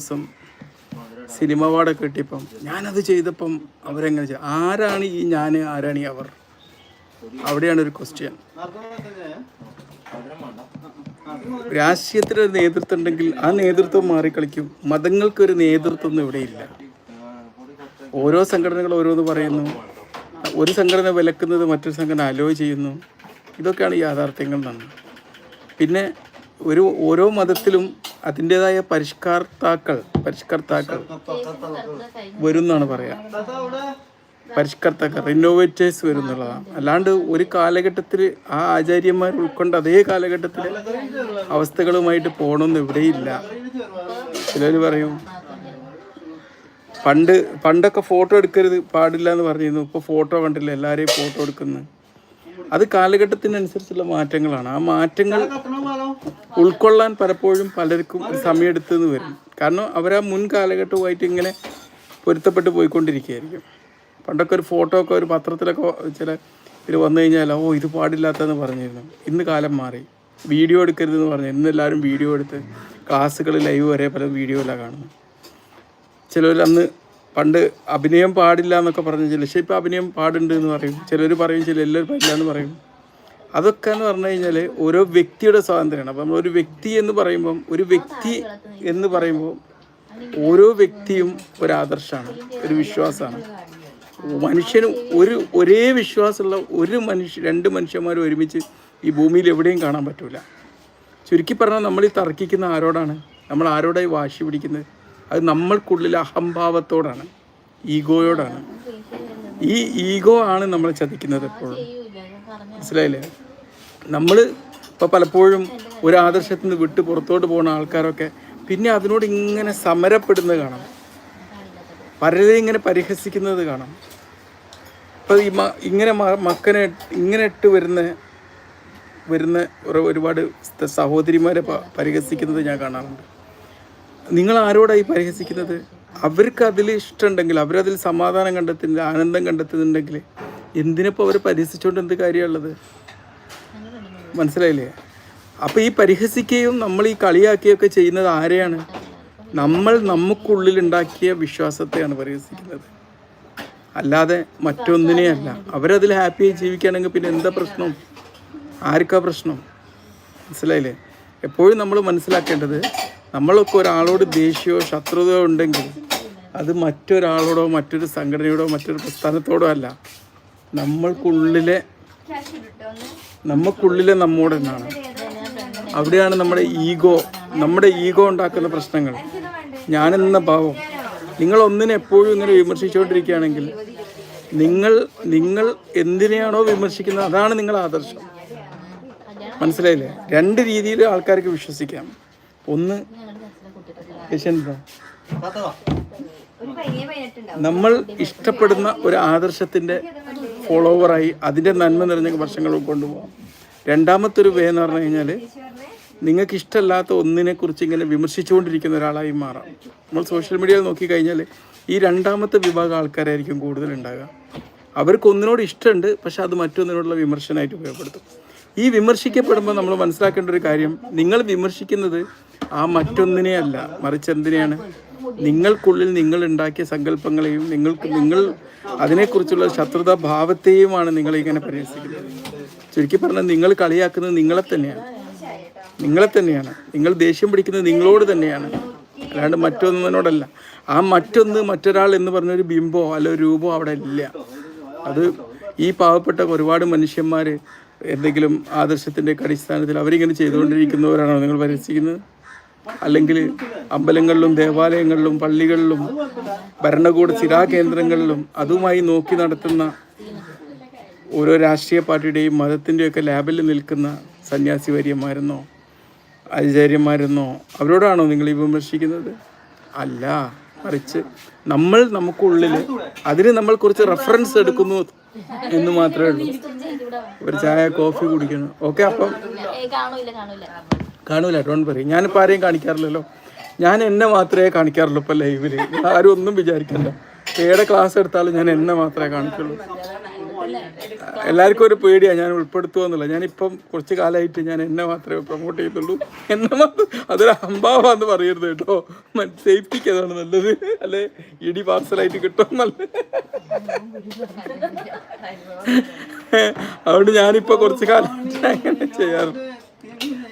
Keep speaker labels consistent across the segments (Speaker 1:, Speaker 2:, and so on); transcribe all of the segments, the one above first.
Speaker 1: ദിവസം സിനിമ അവാർഡൊക്കെ കിട്ടിയപ്പം ഞാനത് ചെയ്തപ്പം അവരെങ്ങനെ ചെയ്യും ആരാണ് ഈ ഞാൻ ആരാണ് ഈ അവർ? അവിടെയാണ് ഒരു ക്വസ്റ്റ്യൻ രാഷ്ട്രീയത്തിനൊരു നേതൃത്വം ഉണ്ടെങ്കിൽ ആ നേതൃത്വം മാറിക്കളിക്കും. മതങ്ങൾക്കൊരു നേതൃത്വം ഒന്നും ഇവിടെയില്ല ഓരോ സംഘടനകൾ ഓരോന്ന് പറയുന്നു. ഒരു സംഘടന വിലക്കുന്നത് മറ്റൊരു സംഘടന അലോ ചെയ്യുന്നു. ഇതൊക്കെയാണ് യാഥാർത്ഥ്യങ്ങൾ എന്നാണ് പിന്നെ ഒരു ഓരോ മതത്തിലും അതിന്റെതായ പരിഷ്കർത്താക്കൾ പരിഷ്കർത്താക്കൾ വരുന്നാണ് പറയാ. പരിഷ്കർത്താക്കൾ റിനോവേറ്റേഴ്സ് വരും എന്നുള്ളതാണ് അല്ലാണ്ട് ഒരു കാലഘട്ടത്തിൽ ആ ആചാര്യന്മാർ ഉൾക്കൊണ്ട് അതേ കാലഘട്ടത്തിൽ അവസ്ഥകളുമായിട്ട് പോകണമെന്ന് ഇവിടെയില്ല. ചിലർ പറയും പണ്ട് പണ്ടൊക്കെ ഫോട്ടോ എടുക്കരുത് പാടില്ല എന്ന് പറഞ്ഞിരുന്നു. ഇപ്പോൾ ഫോട്ടോ കണ്ടില്ല എല്ലാവരെയും ഫോട്ടോ എടുക്കുന്നു. അത് കാലഘട്ടത്തിനനുസരിച്ചുള്ള മാറ്റങ്ങളാണ്. ആ മാറ്റങ്ങൾ ഉൾക്കൊള്ളാൻ പലപ്പോഴും പലർക്കും സമയമെടുത്തെന്ന് വരും. കാരണം അവർ ആ മുൻ കാലഘട്ടവുമായിട്ട് ഇങ്ങനെ പൊരുത്തപ്പെട്ട് പോയിക്കൊണ്ടിരിക്കുകയായിരിക്കും. പണ്ടൊക്കെ ഒരു ഫോട്ടോ ഒക്കെ ഒരു പത്രത്തിലൊക്കെ ചില ഇവർ വന്നു കഴിഞ്ഞാൽ ഓ ഇത് പാടില്ലാത്തതെന്ന് പറഞ്ഞിരുന്നു. ഇന്ന് കാലം മാറി. വീഡിയോ എടുക്കരുതെന്ന് പറഞ്ഞു. ഇന്ന് എല്ലാവരും വീഡിയോ എടുത്ത് ക്ലാസ്സുകൾ ലൈവ് വരെ പല വീഡിയോയിലാണ് കാണുന്നു. ചിലർ അന്ന് പണ്ട് അഭിനയം പാടില്ല എന്നൊക്കെ പറഞ്ഞു ചില പക്ഷേ ഇപ്പോൾ അഭിനയം പാടുണ്ട് എന്ന് പറയും. ചിലർ പറയും ചില എല്ലാവരും പാടില്ല എന്ന് പറയും. അതൊക്കെ എന്ന് പറഞ്ഞു കഴിഞ്ഞാൽ ഓരോ വ്യക്തിയുടെ സ്വാതന്ത്ര്യമാണ്. അപ്പം നമ്മളൊരു വ്യക്തി എന്ന് പറയുമ്പം ഒരു വ്യക്തി എന്ന് പറയുമ്പോൾ ഓരോ വ്യക്തിയും ഒരു ആദർശമാണ് ഒരു വിശ്വാസമാണ്. മനുഷ്യന് ഒരു ഒരേ വിശ്വാസമുള്ള ഒരു മനുഷ്യ രണ്ട് മനുഷ്യന്മാർ ഒരുമിച്ച് ഈ ഭൂമിയിൽ എവിടെയും കാണാൻ പറ്റൂല. ചുരുക്കി പറഞ്ഞാൽ നമ്മൾ ഈ തർക്കിക്കുന്ന ആരോടാണ്? നമ്മൾ ആരോടായി വാശി പിടിക്കുന്നത്? അത് നമ്മൾക്കുള്ളിൽ അഹംഭാവത്തോടാണ് ഈഗോയോടാണ്. ഈ ഈഗോ ആണ് നമ്മളെ ചതിക്കുന്നത് എപ്പോഴും. മനസ്സിലായില്ലേ? നമ്മൾ ഇപ്പോൾ പലപ്പോഴും ഒരു ആദർശത്തിൽ നിന്ന് വിട്ട് പുറത്തോട്ട് പോകുന്ന ആൾക്കാരൊക്കെ പിന്നെ അതിനോട് ഇങ്ങനെ സമരപ്പെടുന്നത് കാണാം. പലരെയും ഇങ്ങനെ പരിഹസിക്കുന്നത് കാണാം. ഇപ്പോൾ ഈ ഇങ്ങനെ മക്കനെ ഇങ്ങനെ ഇട്ട് വരുന്ന വരുന്ന ഒരു- ഒരുപാട് സഹോദരിമാരെ പരിഹസിക്കുന്നത് ഞാൻ കാണാറുണ്ട്. നിങ്ങൾ ആരോടായി പരിഹസിക്കുന്നത്? അവർക്ക് അതിൽ ഇഷ്ടമുണ്ടെങ്കിൽ അവരതിൽ സമാധാനം കണ്ടെത്തുന്നുണ്ട് ആനന്ദം കണ്ടെത്തുന്നുണ്ടെങ്കിൽ എന്തിനിപ്പോൾ അവർ പരിഹസിച്ചുകൊണ്ട് എന്ത് കാര്യമുള്ളത് മനസ്സിലായില്ലേ? അപ്പോൾ ഈ പരിഹസിക്കുകയും നമ്മൾ ഈ കളിയാക്കുകയൊക്കെ ചെയ്യുന്നത് ആരെയാണ്? നമ്മൾ നമുക്കുള്ളിൽ ഉണ്ടാക്കിയ വിശ്വാസത്തെയാണ് പരിഹസിക്കുന്നത്. അല്ലാതെ മറ്റൊന്നിനെയല്ല. അവരതിൽ ഹാപ്പിയായി ജീവിക്കുകയാണെങ്കിൽ പിന്നെ എന്താ പ്രശ്നം? ആർക്കാ പ്രശ്നം? മനസ്സിലായില്ലേ? എപ്പോഴും നമ്മൾ മനസ്സിലാക്കേണ്ടത് നമ്മളൊക്കെ ഒരാളോട് ദേഷ്യമോ ശത്രുതയോ ഉണ്ടെങ്കിൽ അത് മറ്റൊരാളോടോ മറ്റൊരു സംഘടനയോടോ മറ്റൊരു പ്രസ്ഥാനത്തോടോ അല്ല. നമ്മൾക്കുള്ളിലെ നമുക്കുള്ളിലെ നമ്മോട് എന്നാണ്? അവിടെയാണ് നമ്മുടെ ഈഗോ നമ്മുടെ ഈഗോ ഉണ്ടാക്കുന്ന പ്രശ്നങ്ങൾ. ഞാനെന്ന ഭാവം നിങ്ങൾ ഒന്നിനെ എപ്പോഴും ഇങ്ങനെ വിമർശിച്ചുകൊണ്ടിരിക്കുകയാണെങ്കിൽ നിങ്ങൾ നിങ്ങൾ എന്തിനെയാണോ വിമർശിക്കുന്നത് അതാണ് നിങ്ങളുടെ ആദർശം. മനസ്സിലായില്ലേ? രണ്ട് രീതിയിൽ ആൾക്കാർക്ക് വിശ്വസിക്കാം. ഒന്ന് നമ്മൾ ഇഷ്ടപ്പെടുന്ന ഒരു ആദർശത്തിന്റെ ഫോളോവറായി അതിന്റെ നന്മ നിറഞ്ഞ വർഷങ്ങൾ കൊണ്ടുപോകാം. രണ്ടാമത്തെ ഒരു വേ എന്ന് പറഞ്ഞു കഴിഞ്ഞാൽ നിങ്ങൾക്ക് ഇഷ്ടമല്ലാത്ത ഒന്നിനെക്കുറിച്ച് ഇങ്ങനെ വിമർശിച്ചുകൊണ്ടിരിക്കുന്ന ഒരാളായി മാറാം. നമ്മൾ സോഷ്യൽ മീഡിയയിൽ നോക്കിക്കഴിഞ്ഞാൽ ഈ രണ്ടാമത്തെ വിഭാഗം ആൾക്കാരായിരിക്കും കൂടുതൽ ഉണ്ടാകുക. അവർക്ക് ഒന്നിനോട് ഇഷ്ടമുണ്ട് പക്ഷെ അത് മറ്റൊന്നിനോടുള്ള വിമർശനമായിട്ട് ഉപയോഗപ്പെടുത്തും. ഈ വിമർശിക്കപ്പെടുമ്പോൾ നമ്മൾ മനസ്സിലാക്കേണ്ട ഒരു കാര്യം നിങ്ങൾ വിമർശിക്കുന്നത് ആ മറ്റൊന്നിനെയല്ല മറിച്ച് എന്തിനെയാണ്? നിങ്ങൾക്കുള്ളിൽ നിങ്ങൾ ഉണ്ടാക്കിയ സങ്കല്പങ്ങളെയും നിങ്ങൾക്ക് നിങ്ങൾ അതിനെക്കുറിച്ചുള്ള ശത്രുതാ ഭാവത്തെയുമാണ് നിങ്ങൾ ഇങ്ങനെ പരിഹസിക്കുന്നത്. ചുരുക്കി പറഞ്ഞാൽ നിങ്ങൾ കളിയാക്കുന്നത് നിങ്ങളെ തന്നെയാണ്. നിങ്ങളെ തന്നെയാണ്. നിങ്ങൾ ദേഷ്യം പിടിക്കുന്നത് നിങ്ങളോട് തന്നെയാണ്. അല്ലാണ്ട് മറ്റൊന്നിനോടല്ല. ആ മറ്റൊന്ന് മറ്റൊരാൾ എന്ന് പറഞ്ഞൊരു ബിംബോ അല്ല ഒരു രൂപോ അവിടെ ഇല്ല. അത് ഈ പാവപ്പെട്ട ഒരുപാട് മനുഷ്യന്മാർ എന്തെങ്കിലും ആദർശത്തിന്റെ അടിസ്ഥാനത്തിൽ അവരിങ്ങനെ ചെയ്തുകൊണ്ടിരിക്കുന്നവരാണോ നിങ്ങൾ പരിഹസിക്കുന്നത്? അല്ലെങ്കിൽ അമ്പലങ്ങളിലും ദേവാലയങ്ങളിലും പള്ളികളിലും ഭരണകൂട സ്ഥിരാകേന്ദ്രങ്ങളിലും അതുമായി നോക്കി നടത്തുന്ന ഓരോ രാഷ്ട്രീയ പാർട്ടിയുടെയും മതത്തിന്റെയൊക്കെ ലാബിൽ നിൽക്കുന്ന സന്യാസി വര്യന്മാരെന്നോ ആചാര്യന്മാരെന്നോ അവരോടാണോ നിങ്ങൾ ഈ വിമർശിക്കുന്നത്? അല്ല മറിച്ച് നമ്മൾ നമുക്കുള്ളിൽ അതിന് നമ്മൾ കുറച്ച് റെഫറൻസ് എടുക്കുന്നു എന്ന് മാത്രമേ ഉള്ളൂ. ഒരു ചായ കോഫി കുടിക്കണം. ഓക്കെ അപ്പം
Speaker 2: കാണൂല
Speaker 1: ഡോൺ പറയും ഞാനിപ്പോൾ ആരെയും കാണിക്കാറില്ലല്ലോ. ഞാൻ എന്നെ മാത്രമേ കാണിക്കാറുള്ളൂ ഇപ്പോൾ ലൈവിൽ ആരും ഒന്നും വിചാരിക്കണ്ട. ഏടെ ക്ലാസ് എടുത്താലും ഞാൻ എന്നെ മാത്രമേ കാണിക്കുള്ളൂ എല്ലാവർക്കും ഒരു പേടിയാണ് ഞാൻ ഉൾപ്പെടുത്തുക ഞാനിപ്പം കുറച്ച് കാലമായിട്ട് ഞാൻ എന്നെ മാത്രമേ പ്രൊമോട്ട് ചെയ്യുന്നുള്ളൂ. എന്നെ മാത്രം അതൊരു അമ്പാവാന്ന് പറയരുത് കേട്ടോ. സേഫ്റ്റിക്ക് അതാണ് നല്ലത്. അല്ലെ? ഇടി പാർസലായിട്ട് കിട്ടും നല്ല അതുകൊണ്ട് ഞാനിപ്പോൾ കുറച്ച് കാലം അങ്ങനെ ചെയ്യാറുണ്ട്.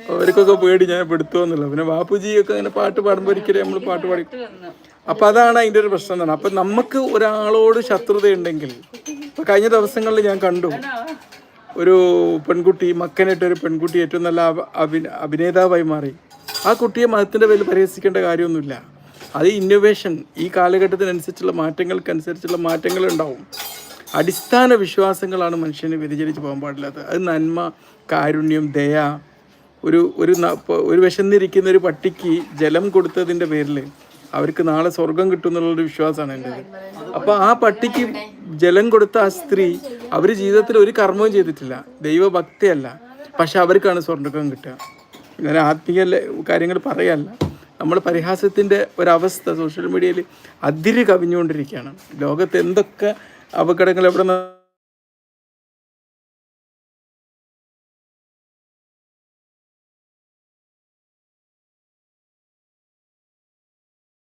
Speaker 1: അവർക്കൊക്കെ പേടി ഞാൻ പെടുത്തുമെന്നില്ല പിന്നെ ബാപ്പുജിയൊക്കെ അങ്ങനെ പാട്ട് പാടുമ്പോൾ ഒരിക്കലും നമ്മൾ പാട്ട് പാടി അപ്പം അതാണ് അതിന്റെ ഒരു പ്രശ്നം എന്നാണ്. അപ്പം നമുക്ക് ഒരാളോട് ശത്രുതയുണ്ടെങ്കിൽ ഇപ്പം കഴിഞ്ഞ ദിവസങ്ങളിൽ ഞാൻ കണ്ടു ഒരു പെൺകുട്ടി മക്കനായിട്ട് ഒരു പെൺകുട്ടി ഏറ്റവും നല്ല അഭ- അഭി- അഭിനേതാവായി മാറി. ആ കുട്ടിയെ മതത്തിന്റെ പേരിൽ പരിഹസിക്കേണ്ട കാര്യമൊന്നുമില്ല. അത് ഇന്നോവേഷൻ ഈ കാലഘട്ടത്തിനനുസരിച്ചുള്ള മാറ്റങ്ങൾക്കനുസരിച്ചുള്ള മാറ്റങ്ങൾ ഉണ്ടാവും അടിസ്ഥാന വിശ്വാസങ്ങളാണ് മനുഷ്യനെ വ്യതിചലിച്ച് പോകാൻ പാടില്ലാത്തത്. അത് നന്മ കാരുണ്യം ദയ ഒരു ഒരു ഒരു വിശന്നിരിക്കുന്ന ഒരു പട്ടിക്ക് ജലം കൊടുത്തതിന്റെ പേരിൽ അവർക്ക് നാളെ സ്വർഗം കിട്ടും എന്നുള്ളൊരു വിശ്വാസമാണ് എന്റെ അപ്പോൾ ആ പട്ടിക്ക് ജലം കൊടുത്ത ആ സ്ത്രീ അവർ ജീവിതത്തിൽ ഒരു കർമ്മവും ചെയ്തിട്ടില്ല. ദൈവഭക്തിയല്ല. പക്ഷെ അവർക്കാണ് സ്വർഗം കിട്ടുക. ഞാൻ ആത്മീയ കാര്യങ്ങൾ പറയല്ല. നമ്മൾ പരിഹാസത്തിന്റെ ഒരവസ്ഥ സോഷ്യൽ മീഡിയയിൽ അതിര് കവിഞ്ഞുകൊണ്ടിരിക്കുകയാണ്. ലോകത്ത് എന്തൊക്കെ അപകടങ്ങൾ എവിടെ